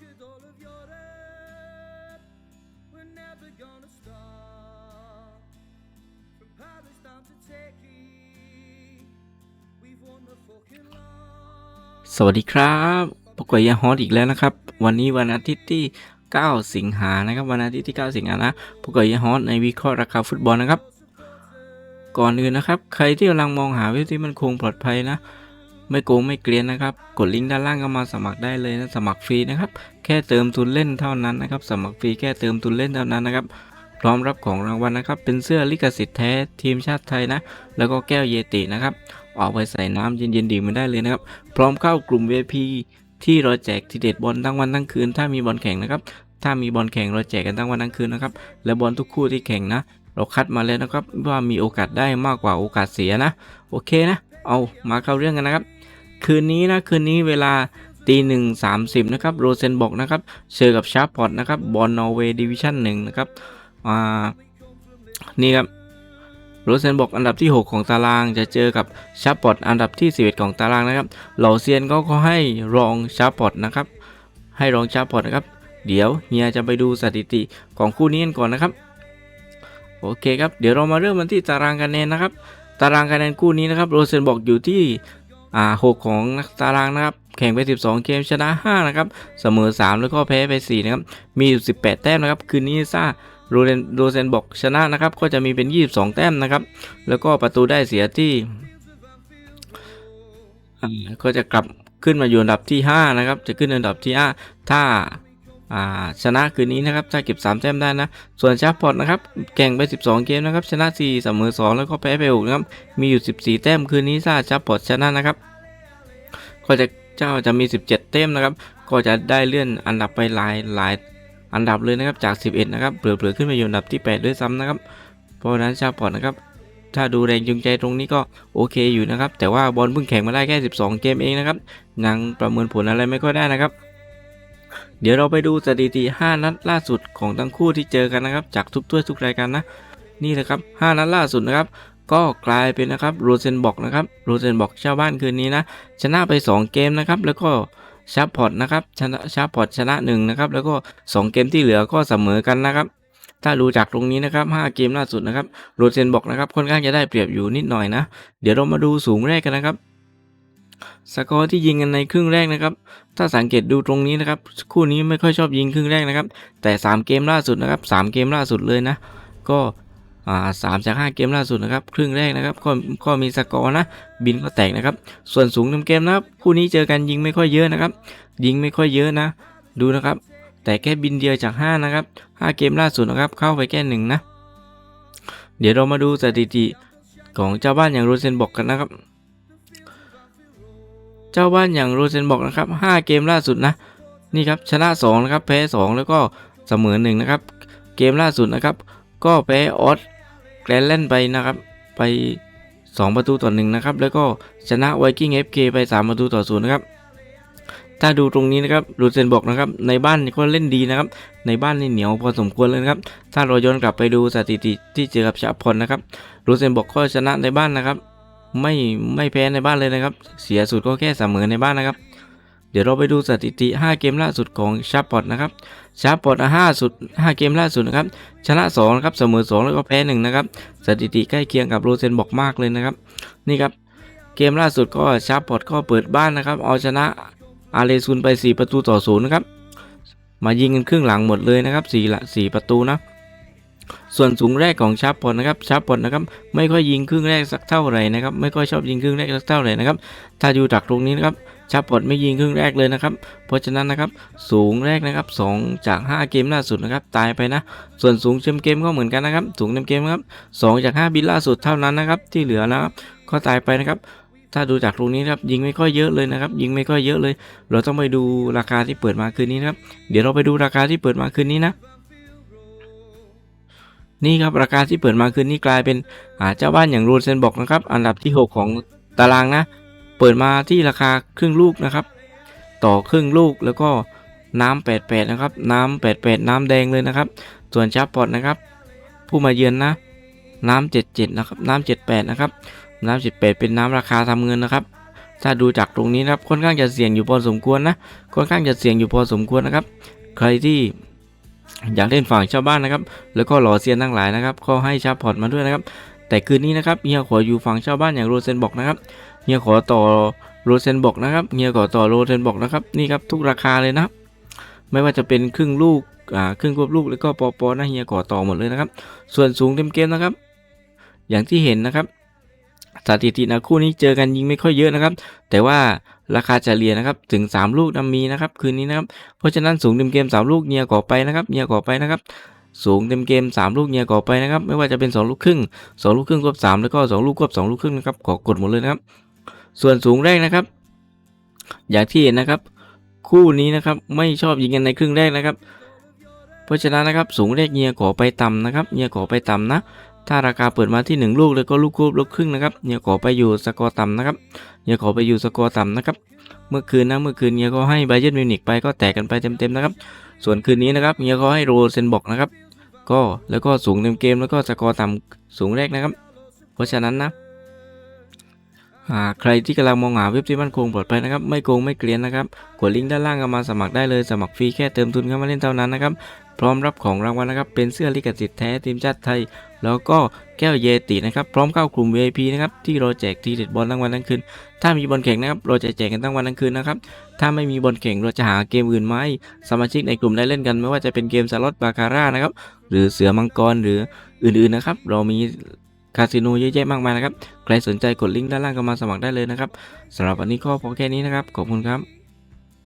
'Cause all of Europe, we're never gonna stop. From Palestine to Turkey, we've won the fucking lot. สวัสดีครับพบกับยาฮอตอีกแล้วนะครับ วันนี้วันอาทิตย์ที่ 9 สิงหานะครับ วันอาทิตย์ที่ 9 สิงหานะพบกับยาฮอตในวิเคราะห์ราคาฟุตบอลนะครับ ก่อนอื่นนะครับ ใครที่กำลังมองหาเว็บที่มันคงปลอดภัยนะ ไม่โกงไม่เกลียนนะครับ กดลิงก์ด้านล่างก็มาสมัครได้เลยนะสมัครฟรีนะครับ แค่เติมทุนเล่นเท่านั้นนะครับ สมัครฟรีแค่เติมทุนเล่นเท่านั้นนะครับพร้อมรับของรางวัลนะครับ เป็นเสื้อลิขสิทธิ์แท้ทีมชาติไทยนะ แล้วก็แก้วเยตินะครับออกไปใส่น้ำเย็นๆดื่มมันได้เลยนะครับ พร้อมเข้ากลุ่ม VIP ที่เราแจกทีเด็ดบอลทั้งวันทั้งคืน ถ้ามีบอลแข่งนะครับ ถ้ามีบอลแข่งเราแจกกันทั้งวันทั้งคืนนะครับ และบอลทุกคู่ที่แข่งนะ เราคัดมาแล้วนะครับว่ามีโอกาสได้มากกว่าโอกาสเสียนะ โอเคนะ เอามาเข้าเรื่องกันนะครับ คืนนี้นะคืนนี้เวลาตีหนึ่งสามสิบนะครับโรเซนบอกนะครับเจอกับชาร์ปอตนะครับบอลนอร์เวย์ดิวิชั่นหนึ่งนะครับอ่านี่ครับโรเซนบอกอันดับที่ 6 ของตารางจะเจอกับชาร์ปอตอันดับที่11ของตารางนะครับ เหล่าเซียนก็ก็ให้รองชาร์ปอตนะครับให้รองชาร์ปอตนะครับ เดี๋ยวเฮียจะไปดูสถิติของคู่นี้กันก่อนนะครับโอเคครับเดี๋ยวเรามาเริ่มกันที่ตารางคะแนนนะครับ ตารางคะแนนคู่นี้นะครับโรเซนบอกอยู่ที่ อ่า6ของนักตารางนะครับแข่งไป 12 เกมชนะ 5 นะครับ เสมอ 3 แล้วก็แพ้ไป 4 นะครับ มี 18 แต้มนะครับ คืนนี้ซ่าโรเซนโรเซนบอกชนะนะครับ ก็จะมีเป็น 22 แต้มนะครับ แล้วก็ประตูได้เสียที่อ่าก็จะกลับขึ้นมาอยู่อันดับที่ 5 นะครับ จะขึ้นอันดับที่ 5 ถ้า ชนะคืนนี้นะครับถ้าเก็บ 3 แต้มได้นะ ส่วนชาร์ปอตนะครับแข่งไป 12 เกมนะครับชนะ4เสมอ2แล้วก็แพ้ไป6นะครับมีอยู่ 14 แต้มคืนนี้ซ่าชาร์ปอตชนะนะครับ ก็จะเจ้าจะมี 17 แต้มนะครับ ก็จะได้เลื่อนอันดับไปหลายหลายอันดับเลยนะครับจาก 11 นะครับเผลอๆขึ้นมาอยู่อันดับที่ 8 ด้วยซ้ำนะครับ เพราะนั้นชาพอตนะครับถ้าดูแรงจูงใจตรงนี้ก็โอเคอยู่นะครับ แต่ว่าบอลเพิ่งแข่งมาได้แค่ 12 เกมเองนะครับยังประเมินผลอะไรไม่ค่อยได้นะครับ เดี๋ยวเราไปดูสถิติ 5 นัดล่าสุดของทั้งคู่ที่เจอกันนะครับ จากทุกถ้วยทุกรายการนะ นี่นะครับ 5 นัดล่าสุดนะครับ ก็กลายเป็นนะครับโรเซนบอกนะครับโรเซนบอกชาวบ้านคืนนี้นะ ชนะไป 2 เกมนะครับ แล้วก็ชาร์ปพอร์ตนะครับชนะชาร์ปพอร์ตชนะ1นะครับ แล้วก็ 2 เกมที่เหลือก็เสมอกันนะครับ ถ้าดูจากตรงนี้นะครับ 5 เกมล่าสุดนะครับ โรเซนบอกนะครับ ค่อนข้างจะได้เปรียบอยู่นิดหน่อยนะ เดี๋ยวเรามาดูสูงแรกกันนะครับ สกอร์ที่ยิงกันในครึ่งแรกนะครับ ถ้าสังเกตดูตรงนี้นะครับ คู่นี้ไม่ค่อยชอบยิงครึ่งแรกนะครับ แต่ 3 เกมล่าสุดนะครับ 3 เกมล่าสุดเลยนะ ก็สามจากห้าเกมล่าสุดนะครับ ครึ่งแรกนะครับก็ก็มีสกอร์นะ บินก็แตกนะครับ ส่วนสูงเต็มเกมนะครับคู่นี้เจอกันยิงไม่ค่อยเยอะนะครับ ยิงไม่ค่อยเยอะนะ ดูนะครับ แต่แค่บินเดียวจาก 5 นะครับ 5 เกมล่าสุดนะครับ เข้าไปแค่หนึ่งนะ เดี๋ยวเรามาดูสถิติของเจ้าบ้านอย่างโรเซนบอกกันนะครับ เจ้าบ้านอย่างโรเซนบอกนะครับ 5 เกมล่าสุดนะ นี่ครับชนะ2นะครับแพ้ 2 แล้วก็เสมอ1นะครับ เกมล่าสุดนะครับ ก็แพ้ออสแกรนแลนไปนะครับ ไป 2 ประตูต่อหนึ่งนะครับ แล้วก็ชนะไวกิ้งเอฟเคไป 3 ประตูต่อศูนย์นะครับ ถ้าดูตรงนี้นะครับรูเซนบอกนะครับ ในบ้านก็เล่นดีนะครับ ในบ้านนี่เหนียวพอสมควรเลยนะครับ ถ้าเราย้อนกลับไปดูสถิติที่เจอกับชาพอนนะครับรูเซนบอกก็ชนะในบ้านนะครับ ไม่ไม่แพ้ในบ้านเลยนะครับ เสียสุดก็แค่เสมอในบ้านนะครับ เดี๋ยวเราไปดูสถิติ 5 เกมล่าสุดของชาปอตนะครับชาปอต5สุด 5 เกมล่าสุดนะครับ ชนะ2นะครับ เสมอ 2 แล้วก็แพ้1นะครับ สถิติใกล้เคียงกับโรเซนบอกมากเลยนะครับ นี่ครับ เกมล่าสุดก็ชาปอตก็เปิดบ้านนะครับ เอาชนะอาเลซุนไป 4 ประตูต่อศูนย์นะครับ มายิงกันครึ่งหลังหมดเลยนะครับ4ละ4ประตูนะ ส่วนสูงแรกของชาปอตนะครับชาปอตนะครับไม่ค่อยยิงครึ่งแรกสักเท่าไหร่นะครับไม่ค่อยชอบยิงครึ่งแรกสักเท่าไหร่นะครับถ้าดูจากตรงนี้นะครับชาปอตไม่ยิงครึ่งแรกเลยนะครับเพราะฉะนั้นนะครับสูงแรกนะครับ 2 จาก 5 เกมล่าสุดนะครับตายไปนะ ส่วนสูงเต็มเกมก็เหมือนกันนะครับสูงเต็มเกมครับ2จาก 5 บินล่าสุดเท่านั้นนะครับที่เหลือนะครับก็ตายไปนะครับถ้าดูจากตรงนี้ครับยิงไม่ค่อยเยอะเลยนะครับยิงไม่ค่อยเยอะเลย เราต้องไปดูราคาที่เปิดมาคืนนี้นะครับเดี๋ยวเราไปดูราคาที่เปิดมาคืนนี้นะ นี่ครับราคาที่เปิดมาคืนนี้กลายเป็นเจ้าบ้านอย่างโรเซนบอกนะครับ อันดับที่ 6 ของตารางนะ เปิดมาที่ราคาครึ่งลูกนะครับ ต่อครึ่งลูกแล้วก็น้ำ88นะครับ น้ำ88 น้ำแดงเลยนะครับ ส่วนชาร์ปอตนะครับ ผู้มาเยือนนะ น้ำ77นะครับ น้ำ78นะครับ น้ำ78 เป็นน้ำราคาทำเงินนะครับถ้าดูจากตรงนี้นะครับค่อนข้างจะเสี่ยงอยู่พอสมควรนะค่อนข้างจะเสี่ยงอยู่พอสมควรนะครับ ใครที่ อยากเล่นฝั่งชาวบ้านนะครับ แล้วก็หล่อเซียนทั้งหลายนะครับก็ให้ชาร์จพอร์ตมาด้วยนะครับ แต่คืนนี้นะครับเฮียขออยู่ฝั่งชาวบ้านอย่างโรเซนบอกนะครับเฮียขอต่อโรเซนบอกนะครับเฮียขอต่อโรเซนบอกนะครับนี่ครับทุกราคาเลยนะครับ ไม่ว่าจะเป็นครึ่งลูกอ่าครึ่งควบลูกแล้วก็ปอปอนะเฮียขอต่อหมดเลยนะครับ ส่วนสูงเต็มเกมนะครับ อย่างที่เห็นนะครับ สถิตินะคู่นี้เจอกันยิงไม่ค่อยเยอะนะครับ แต่ว่าราคาเฉลี่ยนะครับถึง 3 ลูกนะมีนะครับคืนนี้นะครับเพราะฉะนั้นสูงเต็มเกม 3 ลูกเนียก่อไปนะครับเนียก่อไปนะครับสูงเต็มเกม 3 ลูกเนียก่อไปนะครับไม่ว่าจะเป็น 2 ลูกครึ่ง 2 ลูกครึ่งควบ3แล้วก็ 2 ลูกควบ2 ลูกครึ่งนะครับขอกดหมดเลยนะครับ ส่วนสูงแรกนะครับ อย่างที่เห็นนะครับ คู่นี้นะครับไม่ชอบยิงกันในครึ่งแรกนะครับ เพราะฉะนั้นนะครับสูงแรกเนียก่อไปต่ำนะครับเนียก่อไปต่ำนะ ถ้าราคาเปิดมาที่ 1 ลูกแล้วก็ลูกควบลูกครึ่งนะครับเนี่ยก่อไปอยู่สกอร์ต่ำนะครับเนี่ยก่อไปอยู่สกอร์ต่ำนะครับ เมื่อคืนนะเมื่อคืนเนี่ยก็ให้ไบเย r n มิวนิกไปก็แตกกันไปเต็มๆนะครับ ส่วนคืนนี้นะครับเนี่ยก็ให้โรเซนบอกนะครับ ก็แล้วก็สูงเต็มเกมแล้วก็สกอร์ต่ำสูงแรกนะครับ เพราะฉะนั้นนะใครที่กำลังมองหาเว็บที่มั่นคงปลอดภัยนะครับ ไม่โกงไม่เกลียนนะครับ กดลิงก์ด้านล่างเข้ามาสมัครได้เลยสมัครฟรีแค่เติมทุนเข้ามาเล่นเท่านั้นนะครับ พร้อมรับของรางวัลนะครับ เป็นเสื้อลิขสิทธิ์แท้ทีมชาติไทย แล้วก็แก้วเยตินะครับ พร้อมเข้ากลุ่ม VIP นะครับ ที่เราแจกทีเด็ดบอลทั้งวันทั้งคืน ถ้ามีบอลแข่งนะครับ เราจะแจกกันทั้งวันทั้งคืนนะครับ ถ้าไม่มีบอลแข่งเราจะหาเกมอื่นมาให้สมาชิกในกลุ่มได้เล่นกันไม่ว่าจะเป็นเกมสล็อตบาคาร่านะครับ หรือเสือมังกรหรืออื่นๆนะครับ เรามีคาสิโนเยอะแยะมากมายนะครับ ใครสนใจกดลิงก์ด้านล่างก็มาสมัครได้เลยนะครับสำหรับวันนี้ก็พอแค่นี้นะครับ ขอบคุณครับ